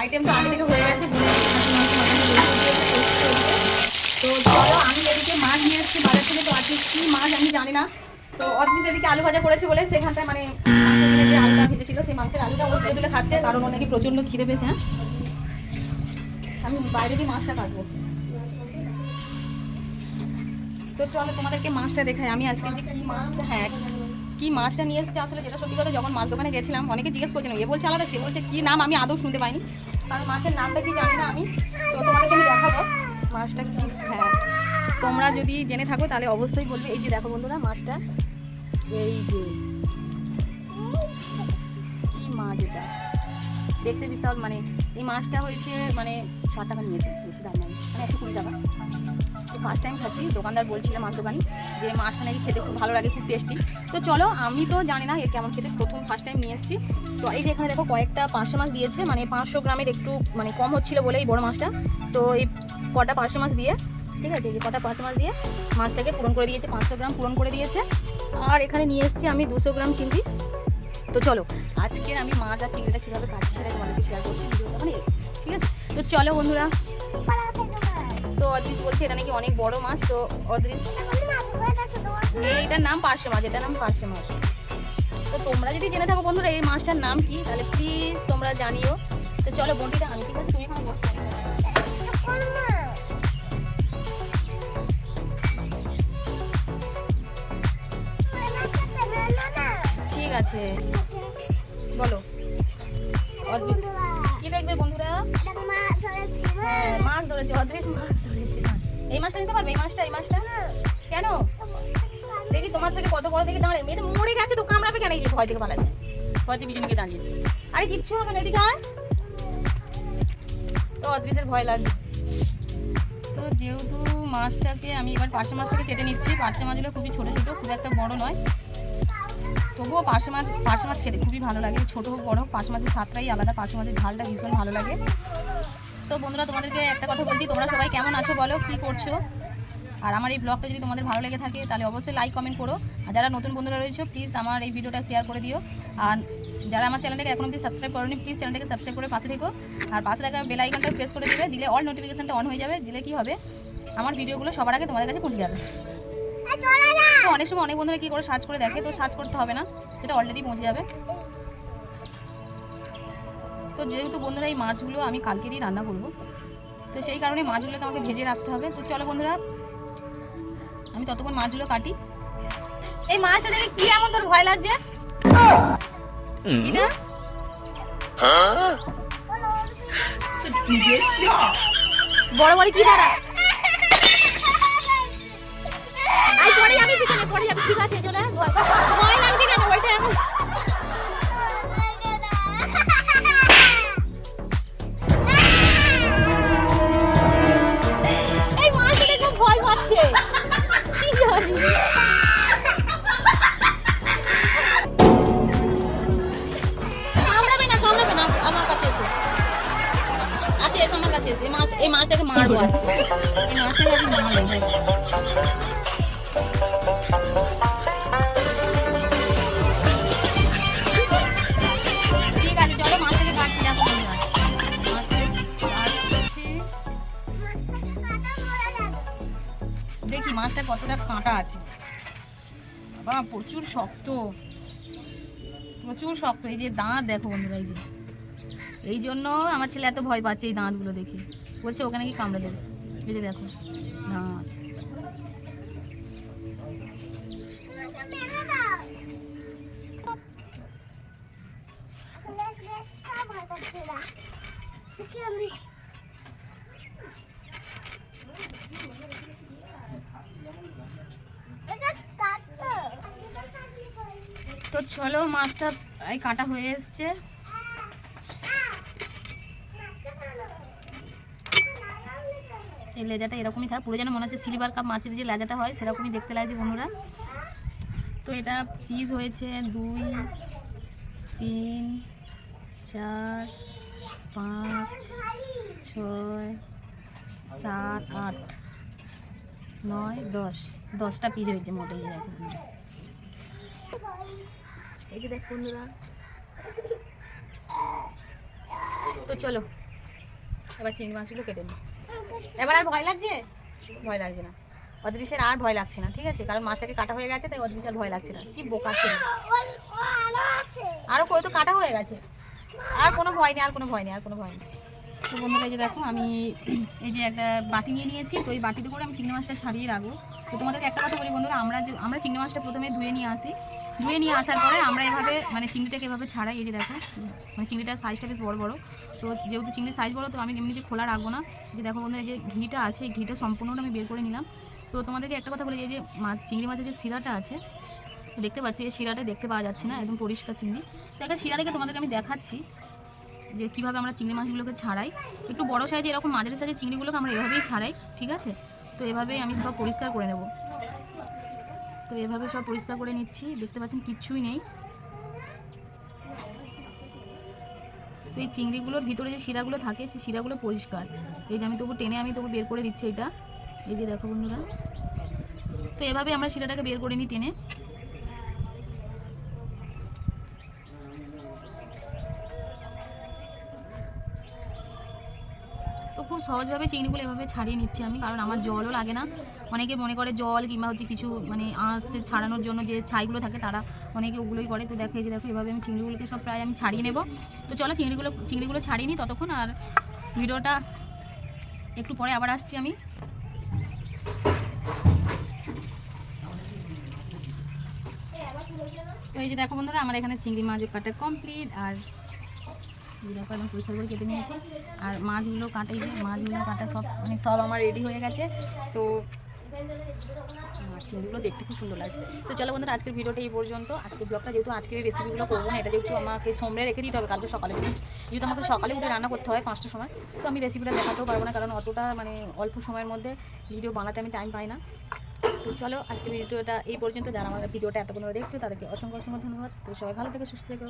Item তো আগে থেকে হয়ে গেছে তো চলো আমি এদিকে মাছ নিয়ে এসেছি বাজার থেকে তো আজকে কি মাছ আমি জানি না। তো অদ্রিত এদিকে আলু ভাজা করেছে বলে সেখানটায় মানে যে আলুটা ভেজেছিল, সেই মাংসের আলুটা ও তুলে খাচ্ছে, কারণ ও নাকি প্রচণ্ড খিদে পেয়েছে হ্যাঁ? আমি বাইরে দিয়ে মাছটা কাটবো। তো চলো তোমাদেরকে মাছটা দেখাই, আমি আজকে কি মাছটা হ্যাঁ কি মাছটা নিয়ে এসেছি আসলে যেটা সত্যি কথা, যখন মাছ দোকানে গেছিলাম, অনেকে জিজ্ঞেস করছিলাম এ বলছে আলাদা, সে বলছে, কি নাম? আমি আদৌ শুনতে পাইনি। কারণ মাছের নামটা কি জানি না আমি। তো তোমাদেরকে আমি দেখাবো মাছটা কি। হ্যাঁ তোমরা যদি জেনে থাকো, তাহলে অবশ্যই বলবে। এই যে দেখো বন্ধুরা, মাছটা। এই যে। কি মাছ এটা? দেখতে বিশাল মানে এই মাছটা হয়েছে মানে ষাট টাকা নিয়েছে, বেশি দাম নেই। মানে একশো কুড়ি টাকা। ফার্স্ট টাইম খাচ্ছি, দোকানদার বলছিল মাছ দোকানি যে মাছটা নাকি খেতে খুব ভালো লাগে, খুব টেস্টি তো চলো, আমি তো জানি না এর কেমন খেতে, প্রথম ফার্স্ট টাইম নিয়ে এসেছি। তো এই যে এখানে দেখো কয়েকটা পাঁচশো মাছ দিয়েছে মানে পাঁচশো গ্রামের একটু মানে কম হচ্ছিল বলে এই বড় মাছটা। তো এই কটা পাঁচশো মাছ দিয়ে, ঠিক আছে, এই যে কটা পাঁচশো মাছ দিয়ে মাছটাকে পূরণ করে দিয়েছে, পাঁচশো গ্রাম পূরণ করে দিয়েছে। আর এখানে নিয়ে এসেছি আমি দুশো গ্রাম চিংড়ি। তো চলো, আজকে আমি মাছ আর চিংড়িটা কীভাবে কাটছি সেটা তোমাদেরকে শেয়ার করছি ভিডিওটা মানে ঠিক আছে? তো চলো বন্ধুরা। তো অদ্রিস বলছে, এটা নাকি অনেক বড় মাছ, তো অদ্রিস এইটার নাম পার্শে মাছ, এটার নাম পার্শে মাছ। তো তোমরা যদি জেনে থাকো বন্ধুরা, এই মাছটার নাম কি, তাহলে প্লিজ তোমরা জানিও। তো চলো বন্টিটা আমি ঠিক আছে, তুমি এখানে ঠিক আছে। বলো। কি দেখবে বন্ধুরা? হ্যাঁ মাছ ধরেছে মাছ। ধরেছে এই মাছটা নিতে পারবে? এই মাছটা এই মাছটা কেন? দেখি তোমার থেকে কত বড় দেখি দাঁড়ায়। মেয়ে তো মরে গেছে তো কামড়াবে কেন? এই যে ভয় থেকে পালাচ্ছে। ভয় থেকে পিছনে দাঁড়িয়েছে। আরে কিচ্ছু হবে না এদিকে আয়। তো অদৃশ্যের ভয় লাগবে তো যেহেতু মাছটাকে আমি এবার পার্শে মাছটাকে কেটে নিচ্ছি পার্শে মাছগুলো খুবই ছোটো ছোটো খুব একটা বড় নয়। তবুও পার্শে মাছ পার্শে মাছ খেতে খুবই ভালো লাগে। ছোটো হোক বড় হোক পার্শে মাছের স্বাদটাই আলাদা। পার্শে মাছের ঝালটা ভীষণ ভালো লাগে। তো বন্ধুরা তোমাদেরকে একটা কথা বলছি। তোমরা সবাই কেমন আছো বলো কী করছ? আর আমার এই ব্লগটা যদি তোমাদের ভালো লেগে থাকে তাহলে অবশ্যই লাইক কমেন্ট করো। আর যারা নতুন বন্ধুরা রয়েছে প্লিজ আমার এই ভিডিওটা শেয়ার করে দিও। আর যারা আমার চ্যানেলটাকে এখন অবধি সাবস্ক্রাইব করোনি প্লিজ চ্যানেলটাকে সাবস্ক্রাইব করে পাশে থেকো। আর পাশে থাকা বেল আইকনটা প্রেস করে দিবে দিলে অল নোটিফিকেশনটা অন হয়ে যাবে। দিলে কি হবে? আমার ভিডিওগুলো সবার আগে তোমাদের কাছে পৌঁছে যাবে। তো অনেক সময় অনেক বন্ধুরা কী করে সার্চ করে দেখে তো সার্চ করতে হবে না। সেটা অলরেডি পৌঁছে যাবে। তো যেহেতু বন্ধুরা এই মাছগুলো আমি কালকেরই রান্না করব, তো সেই কারণে মাছগুলোকে আমাকে ভেজে রাখতে হবে। তো চলো বন্ধুরা, আমি ততক্ষণ মাছগুলো কাটি। এই মাছটা দেখে কি এমন তোর ভয় লাগছে? বড় বড় কি দাঁড়া যাবি ঠিক আছে চলে এই মারবো ঠিক আছে চলো কাটছি। দেখি, মাছটা কতটা কাঁটা আছে। বাবা, প্রচুর শক্ত। প্রচুর শক্ত। এই যে দাঁত, দেখো বন্ধুরা, এই যে। এই জন্য আমার ছেলে এত ভয় পাচ্ছে এই দাঁতগুলো দেখে। বলছে, ওখানে কি কামড়ে দেবে। এই যে দেখো। দাঁত তো চলো, মাছটা এই কাটা হয়ে এসছে। এই লেজাটা এরকমই থাকে, পুরো যেন মনে হচ্ছে সিলভার কাপ মাছের যে লেজাটা হয়, সেরকমই দেখতে লাগছে বন্ধুরা। তো এটা পিস হয়েছে দুই, তিন, চার, পাঁচ, ছয়, সাত, আট, নয়, দশ। দশটা পিস হয়েছে মোটেই দেখো এই যে দেখ বন্ধুরা। তো চলো, এবার চিংড়ি মাছগুলো কেটে নিই। এবার আর ভয় লাগছে? ভয় লাগছে না। অদৃশ্যের আর ভয় লাগছে না, ঠিক আছে? কারণ মাছটাকে কাটা হয়ে গেছে, তাই অদৃশ্যের ভয় লাগছে না। কি বোকা ছিল। আরও কই তো কাটা হয়ে গেছে। আর কোনো ভয় নেই, আর কোনো ভয় নেই, আর কোনো ভয় নেই। তো বন্ধুরা যে দেখো, আমি এই যে একটা বাটি নিয়ে নিয়েছি, তো এই বাটিতে করে আমি চিংড়ি মাছটা ছাড়িয়ে রাখব। তো তোমাদেরকে একটা কথা বলি বন্ধুরা, আমরা আমরা চিংড়ি মাছটা প্রথমে ধুয়ে নিয়ে আসি। ধুয়ে নিয়ে আসার পরে আমরা এভাবে মানে চিংড়িটাকে এভাবে ছাড়াই, এই দেখো মানে চিংড়িটার সাইজটা বেশ বড় বড়। তো যেহেতু চিংড়ির সাইজ বড়, তো আমি এমনিতে খোলা রাখব না। যে দেখো বন্ধুরা যে ঘিটা আছে, এই ঘিটা সম্পূর্ণটা আমি বের করে নিলাম। তো তোমাদেরকে একটা কথা বলি, এই যে মাছ, চিংড়ি মাছের যে শিরাটা আছে দেখতে পাচ্ছি, এই শিরাটা দেখতে পাওয়া যাচ্ছে না, একদম পরিষ্কার চিংড়ি। তো একটা শিরা দেখে তোমাদেরকে আমি দেখাচ্ছি, যে কীভাবে আমরা চিংড়ি মাছগুলোকে ছাড়াই। একটু বড় সাইজে এরকম মাঝারি সাইজের চিংড়িগুলোকে আমরা এভাবেই ছাড়াই, ঠিক আছে? তো এভাবেই আমি সব পরিষ্কার করে নেব। তো এভাবে সব পরিষ্কার করে নিচ্ছি। দেখতে পাচ্ছেন কিচ্ছুই নেই। তো এই চিংড়িগুলোর ভিতরে যে শিরাগুলো থাকে, সেই শিরাগুলো পরিষ্কার। এই যে আমি তবু টেনে আমি তবু বের করে দিচ্ছি এটা। এই যে দেখো বন্ধুরা। তো এভাবে আমরা শিরাটাকে বের করে নিই টেনে। সহজভাবে চিংড়িগুলো এভাবে ছাড়িয়ে নিচ্ছি আমি, কারণ আমার জলও লাগে না। অনেকে মনে করে জল কিংবা হচ্ছে কিছু মানে আঁশ ছাড়ানোর জন্য যে ছাইগুলো থাকে তারা অনেকে ওগুলোই করে। তো দেখো, এই যে দেখো, এভাবে আমি চিংড়িগুলোকে সব প্রায় আমি ছাড়িয়ে নেব। তো চলো চিংড়িগুলো চিংড়িগুলো ছাড়িয়ে নিই ততক্ষণ আর ভিডিওটা একটু পরে আবার আসছি আমি। তো এই যে দেখো বন্ধুরা, আমার এখানে চিংড়ি মাছ কাটা কমপ্লিট আর দেখো পরিষ্কার করে কেটে নিয়েছি। আর মাছগুলো কাটা, এই যে মাছগুলো কাটা সব মানে সব আমার রেডি হয়ে গেছে। তো চিংড়িগুলো দেখতে খুব সুন্দর লাগছে। তো চলো বন্ধুরা, আজকের ভিডিওটা এই পর্যন্ত। আজকের ব্লগটা যেহেতু, আজকের রেসিপিগুলো করব না, এটা যেহেতু আমাকে সোমরে রেখে দিতে হবে কালকে সকালে যেহেতু আমাকে সকালে উঠে রান্না করতে হয় পাঁচটার সময়, তো আমি রেসিপিটা দেখাতেও পারব না, কারণ অতটা মানে অল্প সময়ের মধ্যে ভিডিও বানাতে আমি টাইম পাই না। তো চলো, আজকের ভিডিওটা এই পর্যন্ত। যারা আমার ভিডিওটা এতক্ষণ দেখছ, তাদেরকে অসংখ্য অসংখ্য ধন্যবাদ। তো সবাই ভালো থেকে, সুস্থ থেকো।